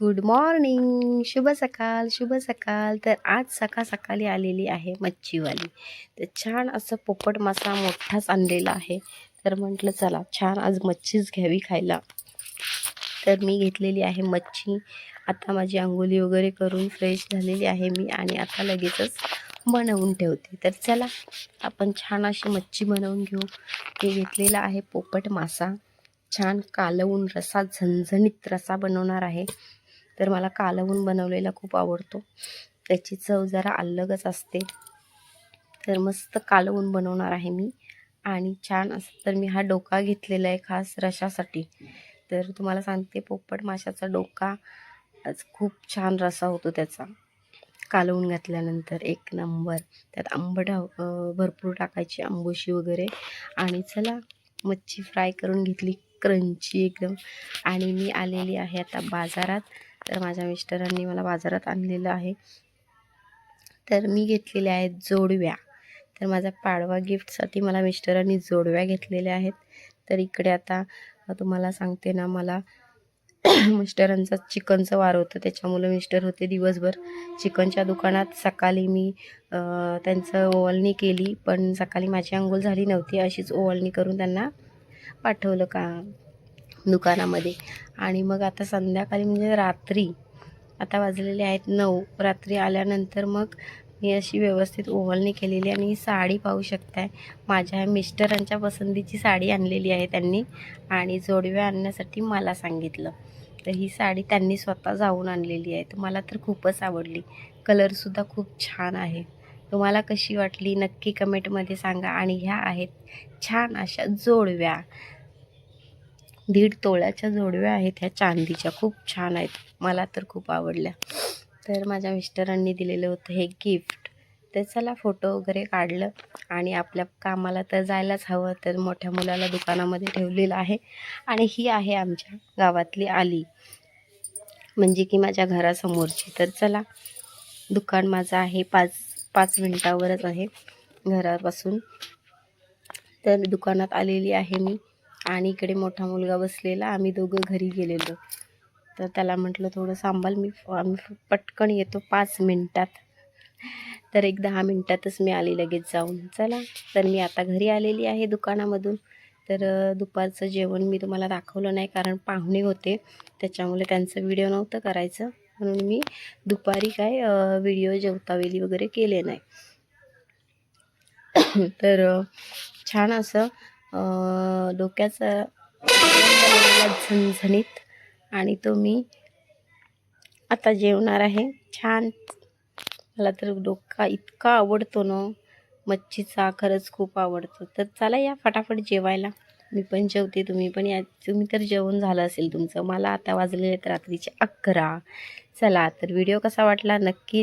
Good morning शुभ सकाळ शुभ सकाळ तर आज सकाळ सकाळी आलेली आहे मच्छीवाली. तर छान असं पोपट मासा मोठाच आणलेला आहे. तर म्हटलं चला छान आज मच्छीच घ्यावी खायला. तर मी घेतलेली आहे मच्छी. आता माझी अंघोळी वगैरे करून फ्रेश झालेली आहे मी आणि आता लगेचच बनवून ठेवते. तर चला आपण छान अशी मच्छी बनवून घेऊ. हे घेतलेला आहे पोपट मासा. छान कालवून रसा झणझणीत रसा बनवणार आहे. तर मला कालवून बनवलेला खूप आवडतो. त्याची चव जरा अलगच असते. तर मस्त कालवून बनवणार आहे मी. आणि छान असं तर मी हा डोका घेतलेला आहे खास रशासाठी. तर तुम्हाला सांगते पोपट माशाचा डोका आज खूप छान रसा होतो त्याचा. कालवून घातल्यानंतर एक नंबर. त्यात आंबट भरपूर टाकायची आंबोशी वगैरे. आणि चला मच्छी फ्राय करून घेतली क्रंची एकदम. आणि मी आलेली आहे आता बाजारात. तर माझ्या मिस्टरांनी मला बाजारात आणलेलं आहे. तर मी घेतलेल्या आहेत जोडव्या. तर माझ्या पाडवा गिफ्टसाठी मला मिस्टरांनी जोडव्या घेतलेल्या आहेत. तर इकडे आता तुम्हाला सांगते ना मला मिस्टरांचा चिकनचं वार होतं. त्याच्यामुळे मिस्टर होते दिवसभर चिकनच्या दुकानात. सकाळी मी त्यांचं ओवळणी केली पण सकाळी माझी अंघोळ झाली नव्हती. अशीच ओवळणी करून त्यांना पाठवलं का? दुकानामध्ये. आणि मग आता संध्याकाळी म्हणजे रात्री आता वाजलेले आहेत नऊ रात्री आल्यानंतर मग मी अशी व्यवस्थित ओव्हलनी केलेली आणि ही साडी पाहू शकताय. माझ्या मिस्टरांच्या पसंतीची साडी आणलेली आहे त्यांनी आणि जोडव्या आणण्यासाठी मला सांगितलं. तर ही साडी त्यांनी स्वतः जाऊन आणलेली आहे. तर मला तर खूपच आवडली. कलरसुद्धा खूप छान आहे. तुम्हाला कशी वाटली नक्की कमेंटमध्ये सांगा. आणि ह्या आहेत छान अशा जोडव्या. दीड तोळ्याच्या जोडव्या आहेत ह्या चांदीच्या. खूप छान आहेत. मला तर खूप आवडल्या. तर माझ्या मिस्टरांनी दिलेलं होतं हे गिफ्ट. तर चला फोटो वगैरे काढलं आणि आपल्या कामाला तर जायलाच हवं तर मोठ्या मुलाला दुकानामध्ये ठेवलेलं आहे. आणि ही आहे आमच्या गावातली आली. म्हणजे की माझ्या घरासमोरची. तर चला दुकान माझं आहे पाच पाच मिनटावरच आहे घरापासून. तर दुकानात आलेली आहे मी. आणि इकडे मोठा मुलगा बसलेला आम्ही दोघं घरी गेलेलो. तर त्याला म्हटलं थोडं सांभाळ मी आम्ही पटकन येतो पाच मिनटात. तर एक दहा मिनटातच मी आली लगेच जाऊन. चला तर मी आता घरी आलेली आहे दुकानामधून. तर दुपारचं जेवण मी तुम्हाला दाखवलं नाही कारण पाहुणे होते. त्याच्यामुळे त्यांचं व्हिडिओ नव्हतं करायचं. म्हणून मी दुपारी काय व्हिडिओ जेवतावेली वगैरे केले नाही. तर छान असं डोक्याचा झणझणीत आणि तो मी आता जेवणार आहे. छान. मला तर डोका इतका आवडतो ना. मच्छीचा खरंच खूप आवडतो. तर चला या फटाफट जेवायला. मी पण जेवते तुम्ही पण या. तुम्ही तर जेवण झालं असेल तुमचं. मला आता वाजलेले आहेत रात्रीचे अकरा. चला तर व्हिडिओ कसा वाटला नक्की